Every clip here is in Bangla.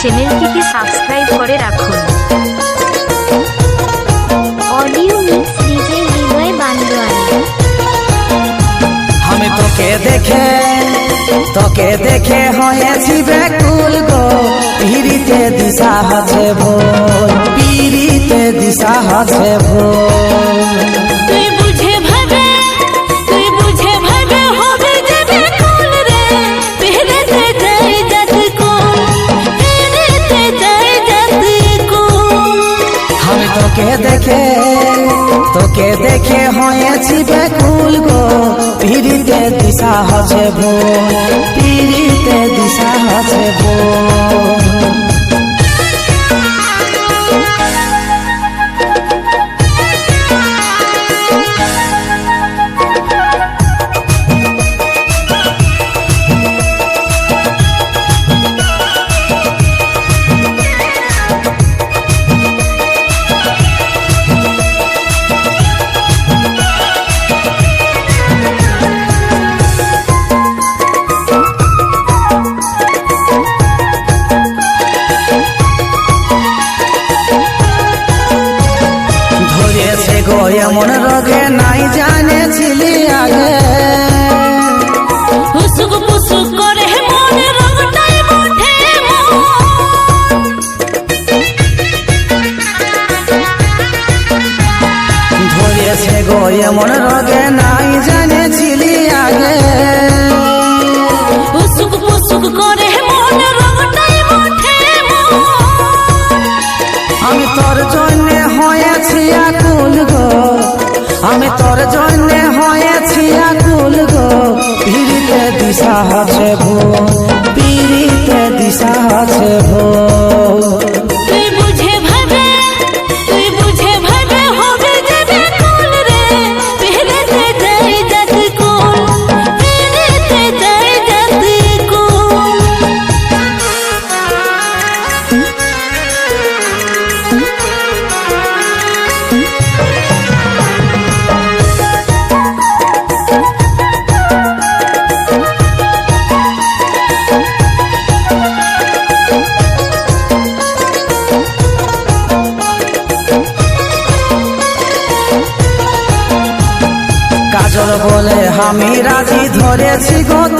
চ্যানেলটিকে সাবস্ক্রাইব করে রাখুন। অডিও মিক্স ডিজে আমি তোকে দেখে তোকে দেখে হয়েছি ব্যাকুল গো। পিড়িতে দিশা আছে ভোল পিড়িতে দিশা আছে ভোল তোকে দেখে তোকে দেখে হয়েছি ব্যাকুল গো। পিড়িতে দিশা হচ্ছে ভো পিড়িতে দিশা হচ্ছে ভোল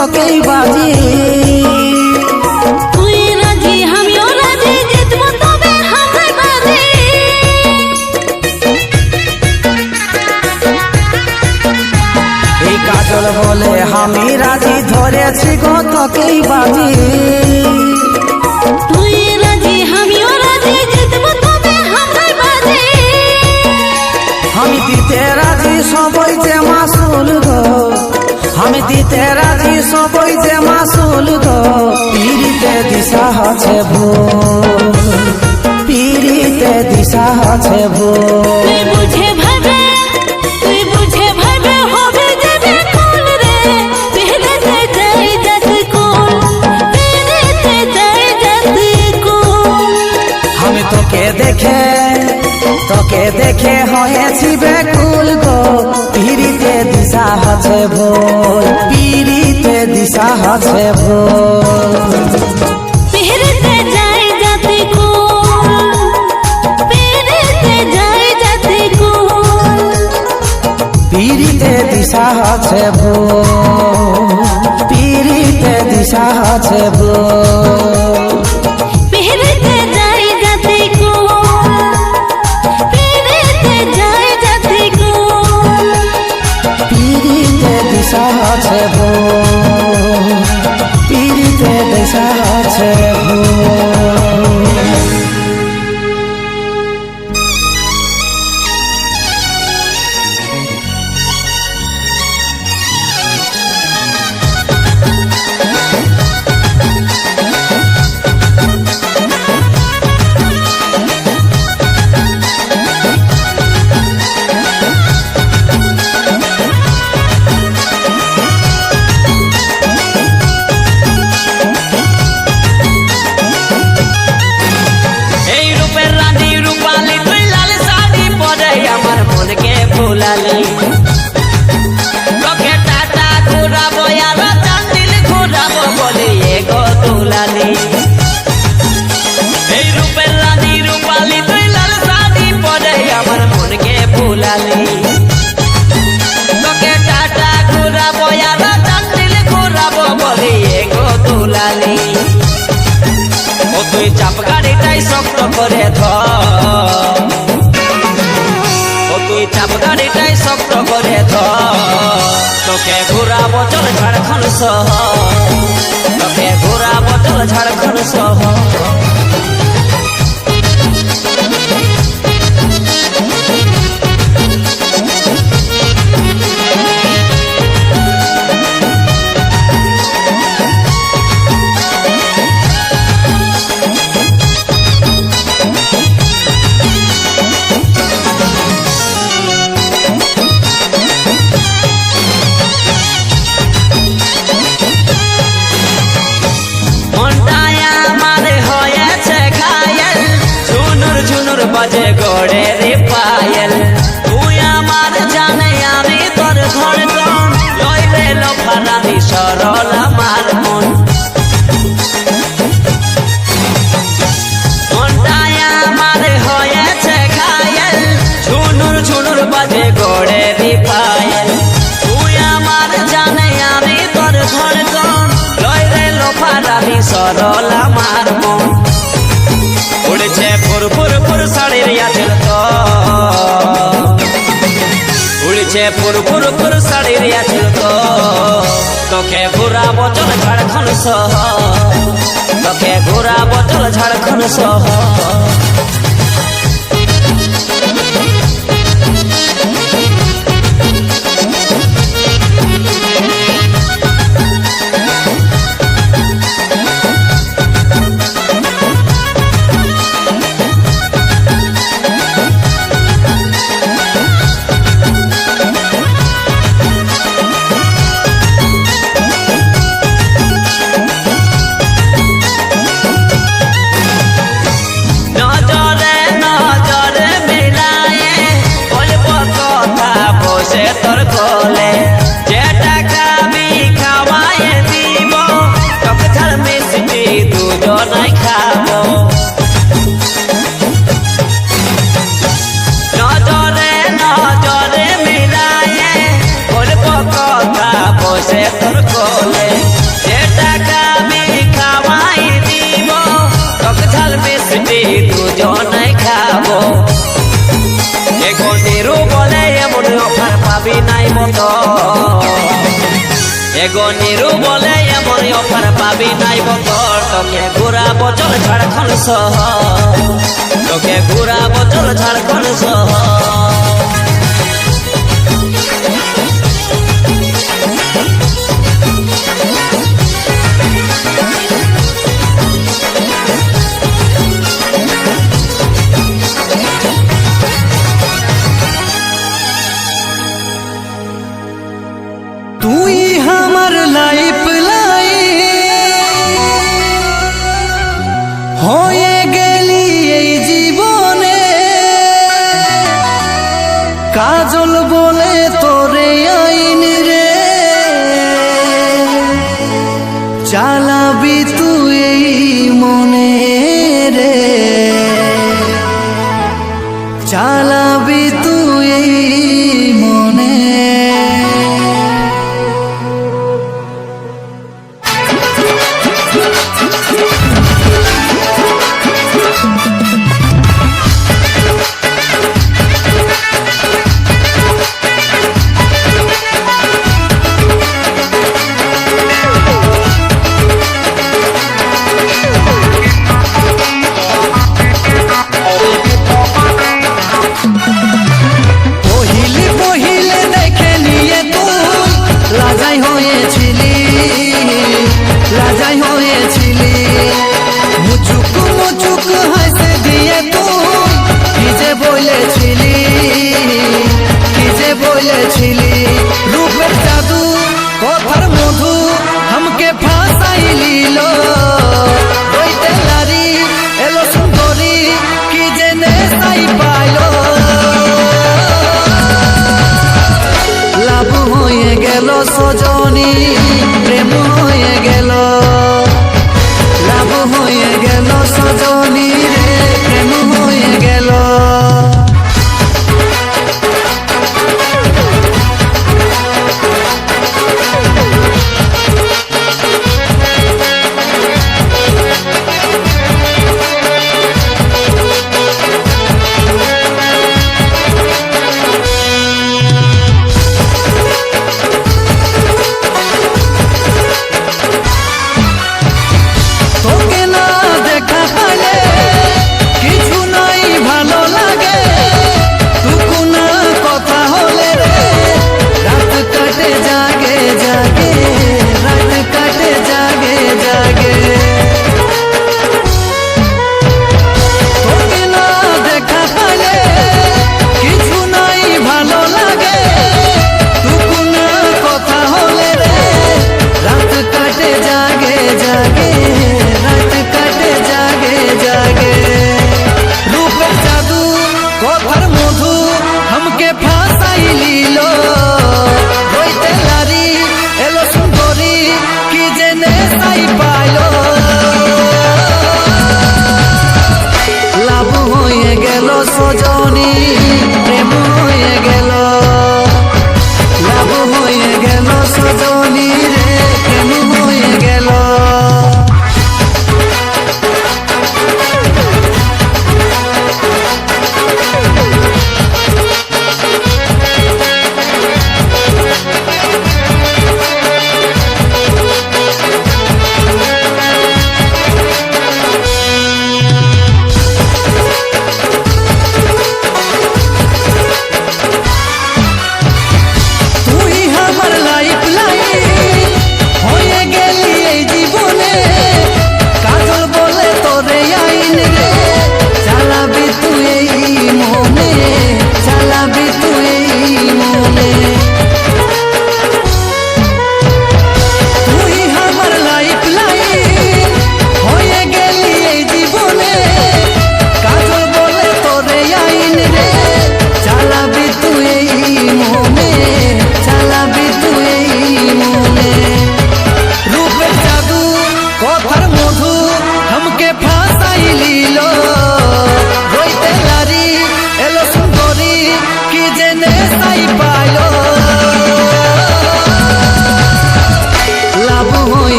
গো বাজি। কাজল বলে আমি রাজি ধরেছি গো তোকেই বাজি। তুই রাজি আমিও রাজি জিতবো তবে হাতে বাজি। আমি দিতে রাজি সবই যে মাসুল গো। আমি দিতে রাজি সবই যে মাসুল গো। পিড়িতে দিশা আছে ভোল। পিড়িতে দিশা আছে তুই বুঝে ভাবে তুই বুঝে ভাবে হবে যে বেকুল রে। পেরেতে যাই যাত কোন পেরেতে যাই যাত কোন আমি তোকে দেখে তোকে দেখে হয়েছি বেকুল গো। দিশা আছে ভোল পিড়িতে দিশা আছে কোন পিড়িতে দিশা আছে পিড়িতে দিশা আছে ভোল। গালি তোকে টাটা তুলালি তোকে ঘুরাবো চল ঝাড়খণ্ড সহ তোকে ঘুরাবো চল ঝাড়খণ্ড সহ সরল আমার মন উড়ছে ফুর ফুর ফুর শাড়ির ইয়াদের তো উড়েছে ফুর ফুর ফুর শাড়ির ইয়াদের তো তোকে ঘুরা বচল ঝাড়খণ্ড সহ তোকে ঘুরা বচল ঝাড়খণ্ড সহ তোর নিরু বলে এমন অফার পাবি নাই বতর তোকে ঘুরা বচল ঝাড়খণ্ড সহ তোকে ঘুরা বচল ঝাড়খণ্ড সহ কাজল বলে তোরে আইন রে। চালাবি তুই মনে রে। চালাবি তুই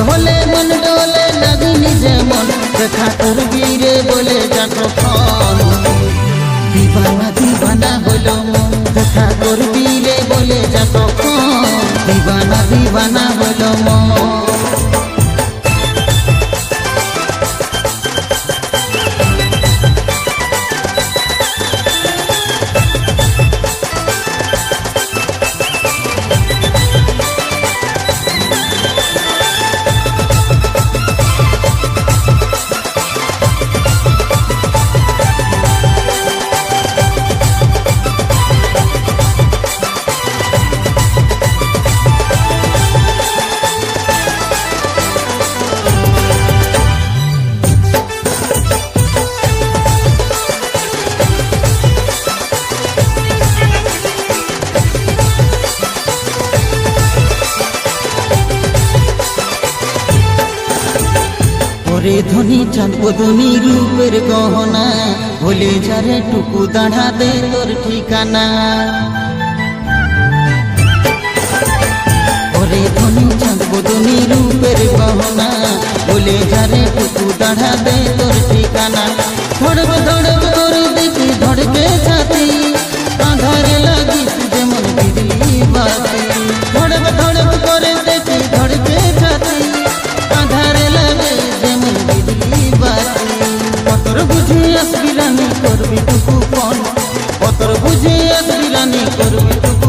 হলে মন ডলে নাগিনী যেমন রেখা তোর বীরে বলে যাক ফল। দিবানা দিবানা হলো মন। রেখা তোর বীরে বলে যাক ফল। দিবানা দিবানা রে ধনি চাঁদনি রূপের গহনা ভোলে যারে টুকু দাঁড়াতে তোর ঠিকানা। ওরে ধনি চাঁদনি রূপের গহনা ভোলে যারে টুকু দাঁড়াতে তোর ঠিকানা। ধড়ব ধড়ব করে দেখি ধড়কে ছাতি, আধারে লাগি যেমন বিজলি বাতি। করে কতর বুঝি আসবিলানি করবি তুকু কোন কতর বুঝি আসবিলানি করবি তুকু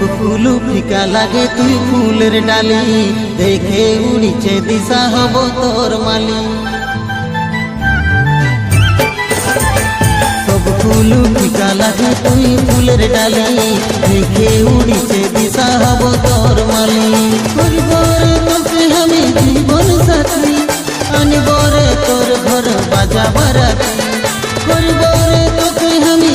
সব ফুল ফিকা লাগে তুই ফুলের ডালি। দেখে উড়িছে দিশা হব তোর মালি। সব ফুল ফিকা লাগে তুই ফুলের ডালি। দেখে উড়িছে দিশা হব তোর মালি। করবরে তোকে আমি জীবন সাথী। আনবরে তোর ঘর বাজা বারাতি করবরে তোকে আমি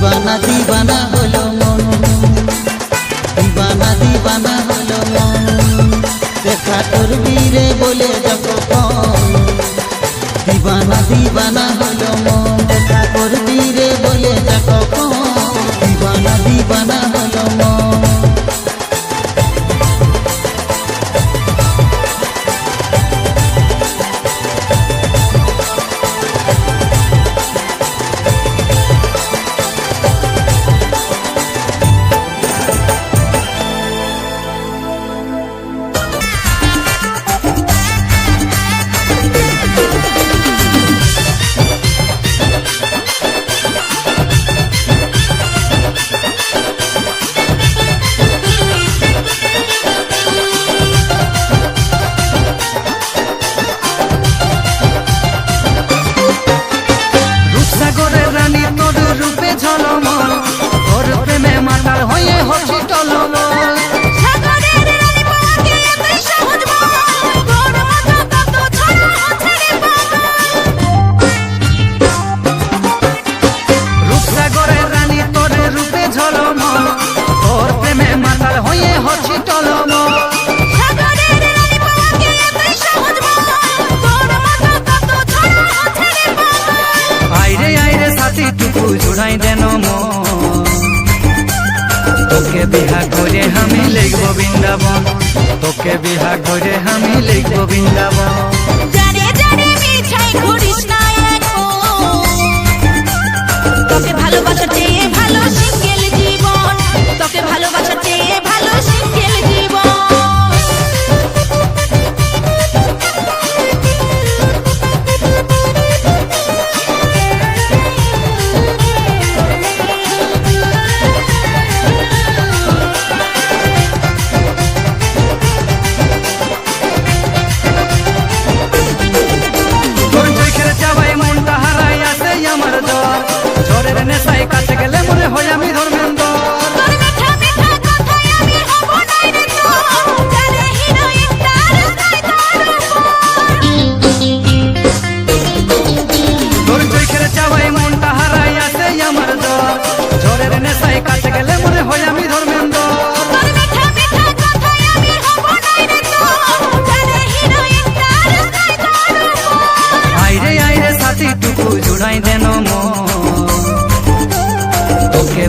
দিবানা দিবানা হলো মন। দিবানা দিবানা হলো মন। দেখা করবি রে বলে যখন দিবানা দিবানা হলো মন। দেখা করবি রে বলে যখন দিবানা দিবানা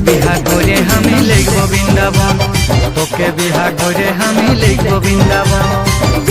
বিহা করে আমি লিখব বৃন্দাবন। তোকে বিহা করে আমি লিখব বৃন্দাবন।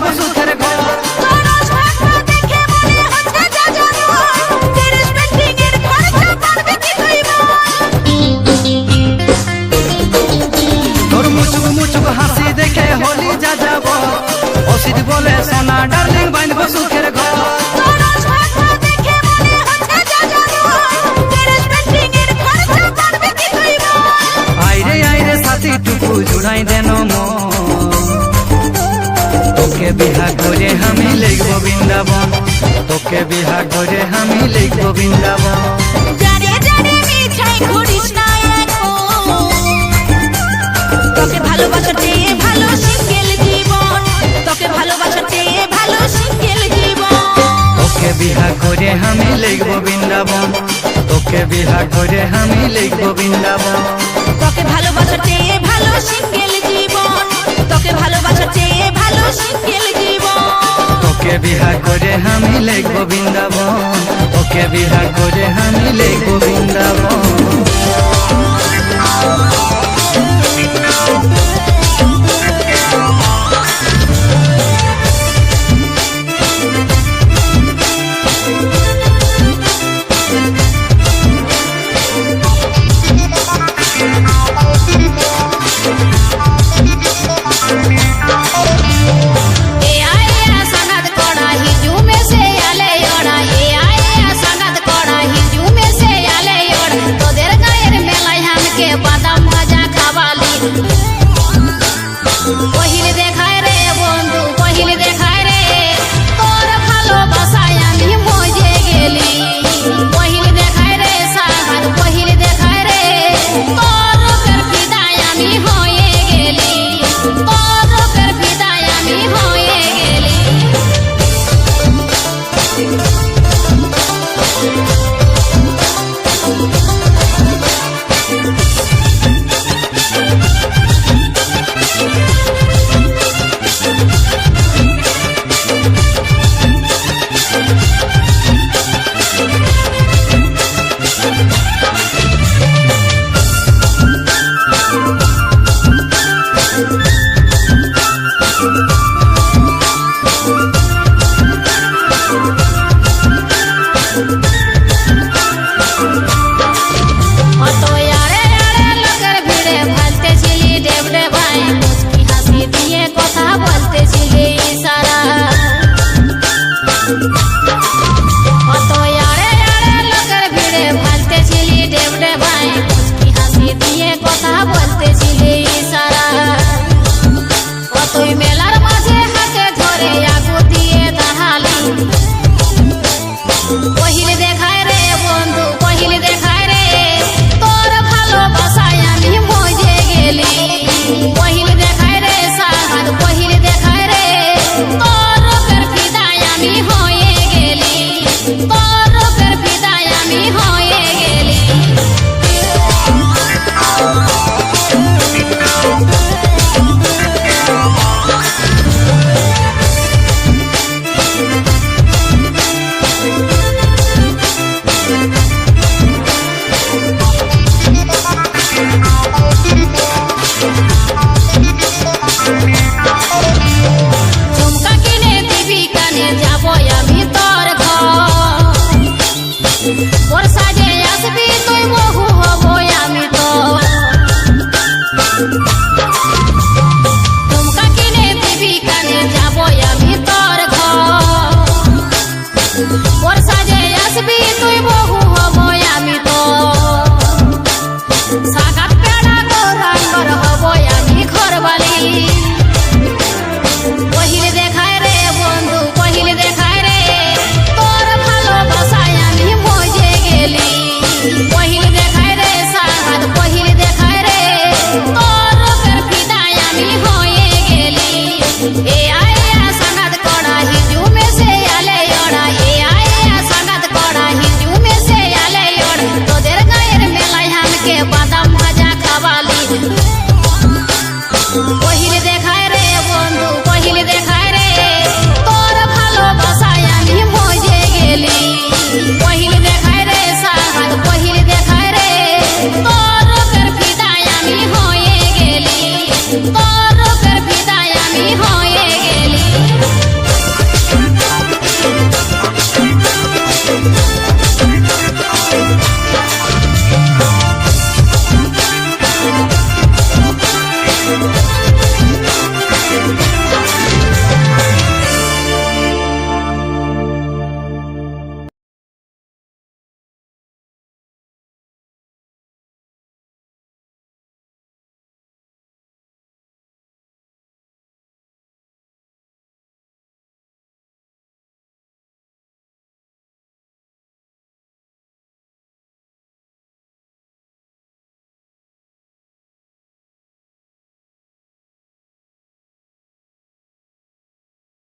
pasó? Pues, pues, করে আমি লিখব বৃন্দাবন। তোকে চেয়ে ভালো তোকে তোকে বিহা করে আমি লিখব বৃন্দাবন। তোকে বিহা করে আমি লিখব বৃন্দাবন। তোকে ভালোবাসা চেয়ে ভালো সিঙ্গেল জীবন। তোকে ভালোবাসা চেয়ে ভালো সিঙ্গেল তোকে বিহা করে আমি লেখব বৃন্দাবন। ওকে বিহা করে আমি লেখব বৃন্দাবন।